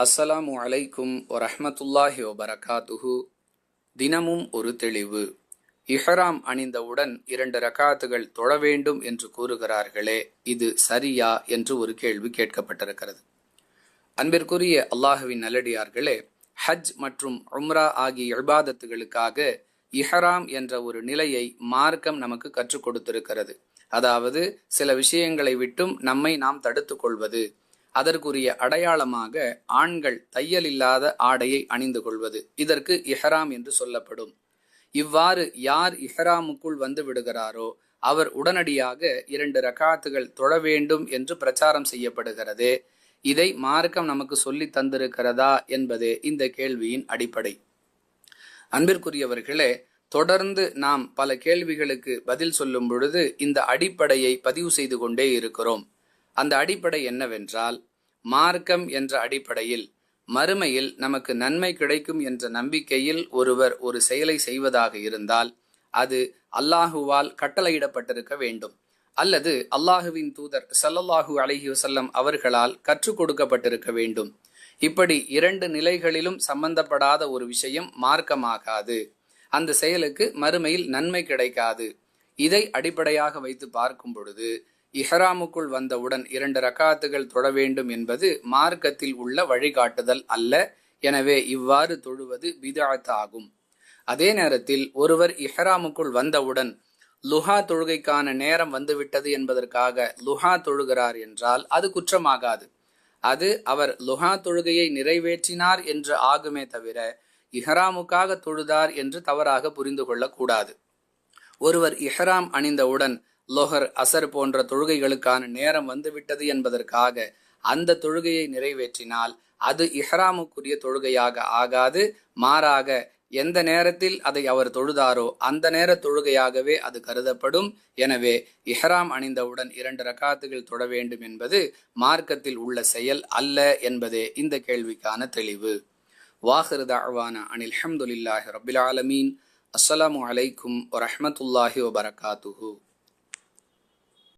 அஸ்ஸலாமு அலைக்கும் வரஹமத்துல்லாஹி வபரகாத்துஹு. தினமும் ஒரு தெளிவு. இஹராம் அணிந்தவுடன் இரண்டு ரகாத்துகள் தொழ வேண்டும் என்று கூறுகிறார்களே இது சரியா என்று ஒரு கேள்வி கேட்கப்பட்டிருக்கிறது. அன்பிற்குரிய அல்லாஹுவின் நல்லடியார்களே ஹஜ் மற்றும் உம்ரா ஆகிய இபாதத்துகளுக்காக இஹராம் என்ற ஒரு நிலையை மார்க்கம் நமக்கு கற்றுக் கொடுத்திருக்கிறது. அதாவது சில விஷயங்களை விட்டும் நம்மை நாம் தடுத்துக் கொள்வது. அதற்குரிய அடையாளமாக ஆண்கள் தையல் இல்லாத ஆடையை அணிந்து கொள்வது. இதற்கு இஹராம் என்று சொல்லப்படும். இவ்வாறு யார் இஹராமுக்குள் வந்து விடுகிறாரோ அவர் உடனடியாக இரண்டு ரகாத்துகள் தொழ வேண்டும் என்று பிரச்சாரம் செய்யப்படுகிறது. இதை மார்க்கம் நமக்கு சொல்லி தந்திருக்கிறதா என்பதே இந்த கேள்வியின் அடிப்படை. அன்பிற்குரியவர்களே தொடர்ந்து நாம் பல கேள்விகளுக்கு பதில் சொல்லும் பொழுது இந்த அடிப்படையை பதிவு செய்து கொண்டே இருக்கிறோம். அந்த அடிப்படை என்னவென்றால் மார்க்கம் என்ற அடிப்படையில் மறுமையில் நமக்கு நன்மை கிடைக்கும் என்ற நம்பிக்கையில் ஒருவர் ஒரு செயலை செய்வதாக இருந்தால் அது அல்லாஹுவால் கட்டளையிடப்பட்டிருக்க வேண்டும். அல்லது அல்லாஹுவின் தூதர் சல்லல்லாஹூ அலஹி வசல்லம் அவர்களால் கற்றுக் கொடுக்கப்பட்டிருக்க வேண்டும். இப்படி இரண்டு நிலைகளிலும் சம்பந்தப்படாத ஒரு விஷயம் மார்க்கமாகாது. அந்த செயலுக்கு மறுமையில் நன்மை கிடைக்காது. இதை அடிப்படையாக வைத்து பார்க்கும் பொழுது இஹராமுக்குள் வந்தவுடன் இரண்டு ரக்காத்துகள் தொழ வேண்டும் என்பது மார்க்கத்தில் உள்ள வழிகாட்டுதல் அல்ல. எனவே இவ்வாறு தொழுவது பிதாத் ஆகும் அதே நேரத்தில் ஒருவர் இஹராமுக்குள் வந்தவுடன் லுஹா தொழுகைக்கான நேரம் வந்துவிட்டது என்பதற்காக லுஹா தொழுகிறார் என்றால் அது குற்றமாகாது. அது அவர் லுஹா தொழுகையை நிறைவேற்றினார் என்று ஆகுமே தவிர இஹராமுக்காக தொழுதார் என்று தவறாக புரிந்து கொள்ளக்கூடாது. ஒருவர் இஹராம் அணிந்தவுடன் லொஹர் அசர் போன்ற தொழுகைகளுக்கான நேரம் வந்துவிட்டது என்பதற்காக அந்த தொழுகையை நிறைவேற்றினால் அது இஹ்ராமுக்குரிய தொழுகையாக ஆகாது. மாறாக எந்த நேரத்தில் அதை அவர் தொழுதாரோ அந்த நேர தொழுகையாகவே அது கருதப்படும். எனவே இஹ்ராம் அணிந்தவுடன் இரண்டு ரகாத்துகள் தொட வேண்டும் என்பது மார்க்கத்தில் உள்ள செயல் அல்ல என்பதே இந்த கேள்விக்கான தெளிவு. வாஹிரு தாழ்வான அனில் ஹம்துலில்லாஹி ரபில் ஆலமீன். அஸ்ஸலாமு அலைக்கும் வரஹமத்துல்லாஹி வபரகாத்துஹூ.